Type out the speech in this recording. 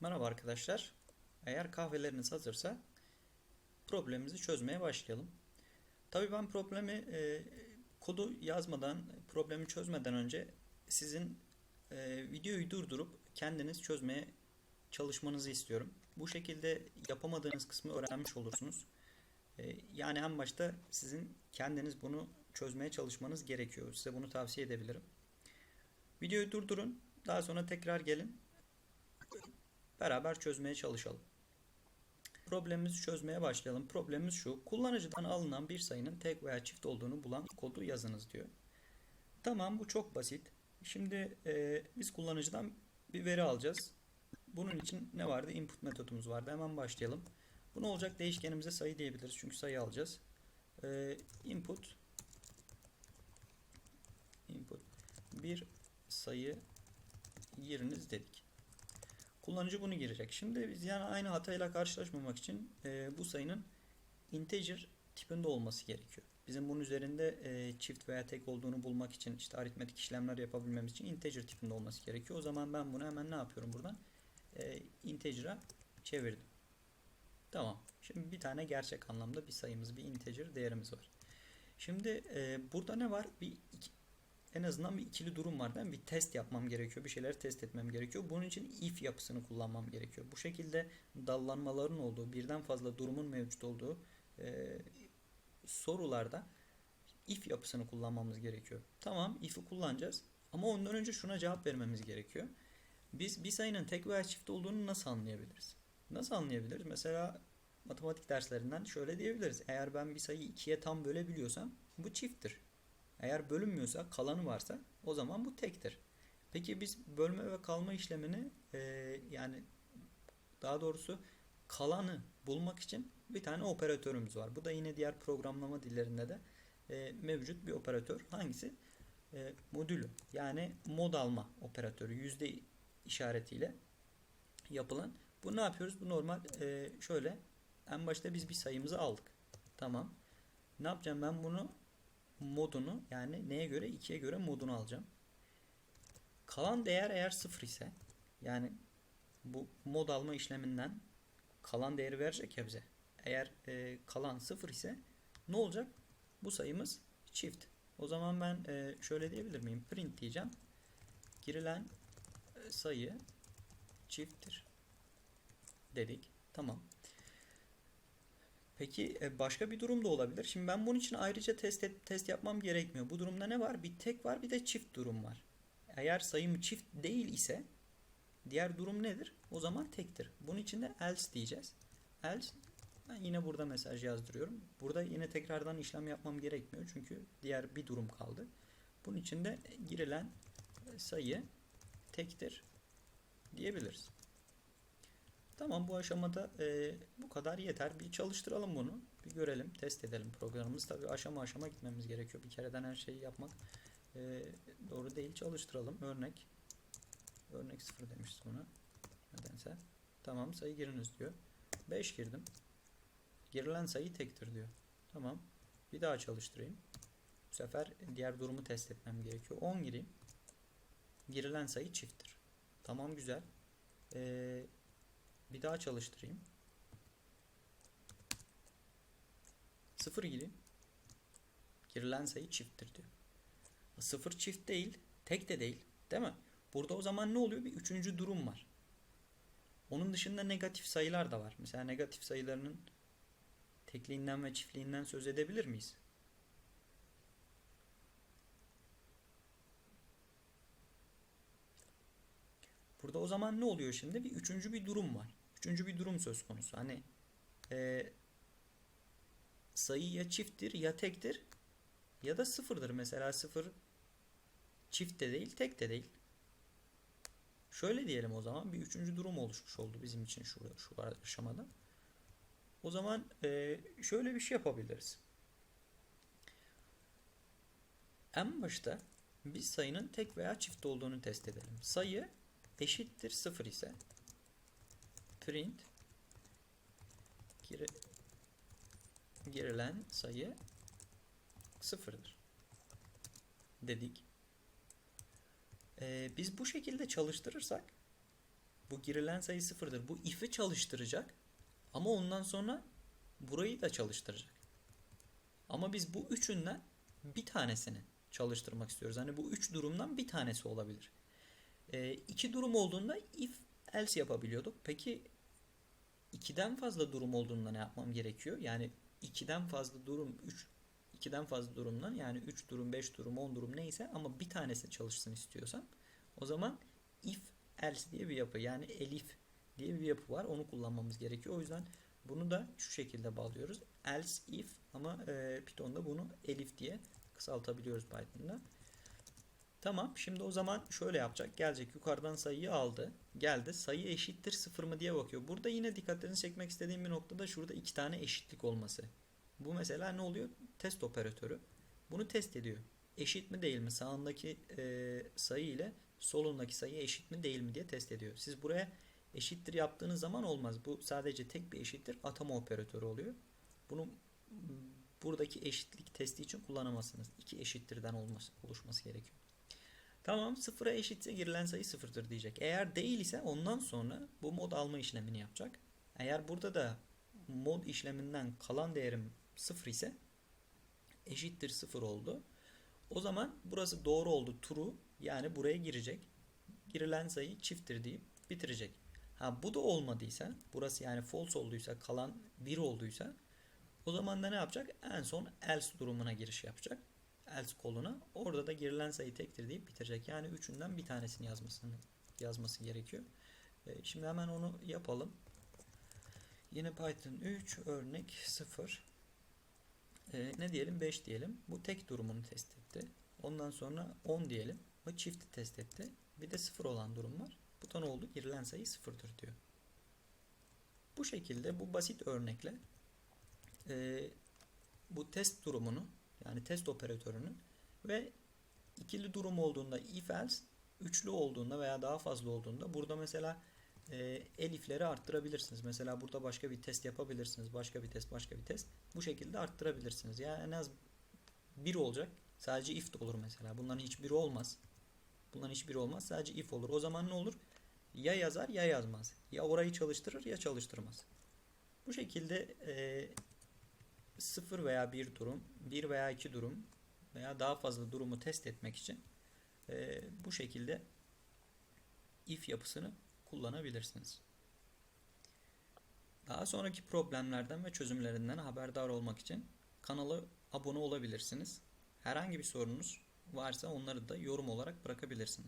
Merhaba arkadaşlar. Eğer kahveleriniz hazırsa problemimizi çözmeye başlayalım. Tabii ben problemi e, kodu yazmadan, problemi çözmeden önce sizin e, videoyu durdurup kendiniz çözmeye çalışmanızı istiyorum. Bu şekilde yapamadığınız kısmı öğrenmiş olursunuz. E, yani en başta sizin kendiniz bunu çözmeye çalışmanız gerekiyor. Size bunu tavsiye edebilirim. Videoyu durdurun. Daha sonra tekrar gelin. Beraber çözmeye çalışalım. Problemimizi çözmeye başlayalım. Problemimiz şu. Kullanıcıdan alınan bir sayının tek veya çift olduğunu bulan kodu yazınız diyor. Tamam bu çok basit. Şimdi e, biz kullanıcıdan bir veri alacağız. Bunun için ne vardı? Input metodumuz vardı. Hemen başlayalım. Bu ne olacak? Değişkenimize sayı diyebiliriz. Çünkü sayı alacağız. E, input input bir sayı giriniz dedik. Kullanıcı bunu girecek. Şimdi biz yani aynı hatayla karşılaşmamak için e, bu sayının integer tipinde olması gerekiyor. Bizim bunun üzerinde e, çift veya tek olduğunu bulmak için işte aritmetik işlemler yapabilmemiz için integer tipinde olması gerekiyor. O zaman ben bunu hemen ne yapıyorum buradan? E, integer'a çevirdim. Tamam. Şimdi bir tane gerçek anlamda bir sayımız, bir integer değerimiz var. Şimdi e, burada ne var? Bir iki, en azından bir ikili durum var mi? Bir test yapmam gerekiyor. Bir şeyleri test etmem gerekiyor. Bunun için if yapısını kullanmam gerekiyor. Bu şekilde dallanmaların olduğu, birden fazla durumun mevcut olduğu e, sorularda if yapısını kullanmamız gerekiyor. Tamam if'i kullanacağız. Ama ondan önce şuna cevap vermemiz gerekiyor. Biz bir sayının tek veya çift olduğunu nasıl anlayabiliriz? Nasıl anlayabiliriz? Mesela matematik derslerinden şöyle diyebiliriz. Eğer ben bir sayıyı ikiye tam bölebiliyorsam bu çifttir. Eğer bölünmüyorsa, kalanı varsa o zaman bu tektir. Peki biz bölme ve kalma işlemini e, yani daha doğrusu kalanı bulmak için bir tane operatörümüz var. Bu da yine diğer programlama dillerinde de e, mevcut bir operatör. Hangisi? E, modülü. Yani mod alma operatörü. Yüzde işaretiyle yapılan. Bu ne yapıyoruz? Bu normal e, şöyle. En başta biz bir sayımızı aldık. Tamam. Ne yapacağım ben bunu modunu yani neye göre 2'ye göre modunu alacağım. Kalan değer eğer 0 ise yani bu mod alma işleminden kalan değeri verecek ya bize. Eğer e, kalan 0 ise ne olacak? Bu sayımız çift. O zaman ben e, şöyle diyebilir miyim? Print diyeceğim. Girilen e, sayı çifttir. Dedik. Tamam. Peki e, başka bir durum da olabilir. Şimdi ben bunun için ayrıca test et, test yapmam gerekmiyor. Bu durumda ne var? Bir tek var bir de çift durum var. Eğer sayım çift değil ise diğer durum nedir? O zaman tektir. Bunun için de else diyeceğiz. Else ben yine burada mesaj yazdırıyorum. Burada yine tekrardan işlem yapmam gerekmiyor. Çünkü diğer bir durum kaldı. Bunun için de girilen sayı tektir diyebiliriz. Tamam bu aşamada e, bu kadar yeter. Bir çalıştıralım bunu. Bir görelim, test edelim programımız. Tabi aşama aşama gitmemiz gerekiyor. Bir kereden her şeyi yapmak e, doğru değil. Çalıştıralım. Örnek örnek 0 demişiz buna. Nedense. Tamam sayı giriniz diyor. 5 girdim. Girilen sayı tektir diyor. Tamam. Bir daha çalıştırayım. Bu sefer diğer durumu test etmem gerekiyor. 10 gireyim. Girilen sayı çifttir. Tamam güzel. Eee bir daha çalıştırayım. Sıfır gireyim. Girilen sayı çifttir diyor. Sıfır çift değil. Tek de değil. Değil mi? Burada o zaman ne oluyor? Bir üçüncü durum var. Onun dışında negatif sayılar da var. Mesela negatif sayılarının tekliğinden ve çiftliğinden söz edebilir miyiz? Burada o zaman ne oluyor şimdi? Bir üçüncü bir durum var. Üçüncü bir durum söz konusu. Hani e, sayı ya çifttir ya tektir ya da sıfırdır. Mesela sıfır çift de değil tek de değil. Şöyle diyelim o zaman bir üçüncü durum oluşmuş oldu bizim için şu, şu aşamada. O zaman e, şöyle bir şey yapabiliriz. En başta biz sayının tek veya çift olduğunu test edelim. Sayı eşittir 0 ise print gir girilen sayı sıfırdır dedik. Ee, biz bu şekilde çalıştırırsak Bu girilen sayı sıfırdır. Bu if'i çalıştıracak ama ondan sonra burayı da çalıştıracak. Ama biz bu üçünden bir tanesini çalıştırmak istiyoruz. Hani bu üç durumdan bir tanesi olabilir. E, iki durum olduğunda if else yapabiliyorduk. Peki ikiden fazla durum olduğunda ne yapmam gerekiyor? Yani ikiden fazla durum 3 2'den fazla durumdan yani 3 durum, 5 durum, 10 durum neyse ama bir tanesi çalışsın istiyorsam o zaman if else diye bir yapı yani elif diye bir yapı var. Onu kullanmamız gerekiyor. O yüzden bunu da şu şekilde bağlıyoruz. Else if ama e, Python'da bunu elif diye kısaltabiliyoruz Python'da. Tamam. Şimdi o zaman şöyle yapacak. Gelecek yukarıdan sayıyı aldı. Geldi. Sayı eşittir sıfır mı diye bakıyor. Burada yine dikkatinizi çekmek istediğim bir noktada şurada iki tane eşitlik olması. Bu mesela ne oluyor? Test operatörü. Bunu test ediyor. Eşit mi değil mi? Sağındaki e, sayı ile solundaki sayı eşit mi değil mi diye test ediyor. Siz buraya eşittir yaptığınız zaman olmaz. Bu sadece tek bir eşittir atama operatörü oluyor. Bunu buradaki eşitlik testi için kullanamazsınız. İki eşittirden olması, oluşması gerekiyor. Tamam sıfıra eşitse girilen sayı sıfırdır diyecek. Eğer değil ise ondan sonra bu mod alma işlemini yapacak. Eğer burada da mod işleminden kalan değerim sıfır ise eşittir sıfır oldu. O zaman burası doğru oldu true yani buraya girecek. Girilen sayı çifttir deyip bitirecek. Ha bu da olmadıysa burası yani false olduysa kalan 1 olduysa o zaman da ne yapacak? En son else durumuna giriş yapacak. Else koluna. Orada da girilen sayı tektir deyip bitirecek. Yani üçünden bir tanesini yazmasını yazması gerekiyor. E, Şimdi hemen onu yapalım. Yine Python 3 örnek 0. E, ne diyelim? 5 diyelim. Bu tek durumunu test etti. Ondan sonra 10 diyelim. Bu çifti test etti. Bir de 0 olan durum var. Bu da ne oldu? Girilen sayı 0'dır diyor. Bu şekilde bu basit örnekle e, bu test durumunu yani test operatörünün ve ikili durum olduğunda if else üçlü olduğunda veya daha fazla olduğunda burada mesela e, elifleri arttırabilirsiniz. Mesela burada başka bir test yapabilirsiniz. Başka bir test, başka bir test. Bu şekilde arttırabilirsiniz. Yani en az bir olacak. Sadece if de olur mesela. Bunların hiçbiri olmaz. Bunların hiçbiri olmaz. Sadece if olur. O zaman ne olur? Ya yazar ya yazmaz. Ya orayı çalıştırır ya çalıştırmaz. Bu şekilde e, sıfır veya bir durum, bir veya iki durum veya daha fazla durumu test etmek için e, bu şekilde if yapısını kullanabilirsiniz. Daha sonraki problemlerden ve çözümlerinden haberdar olmak için kanala abone olabilirsiniz. Herhangi bir sorunuz varsa onları da yorum olarak bırakabilirsiniz.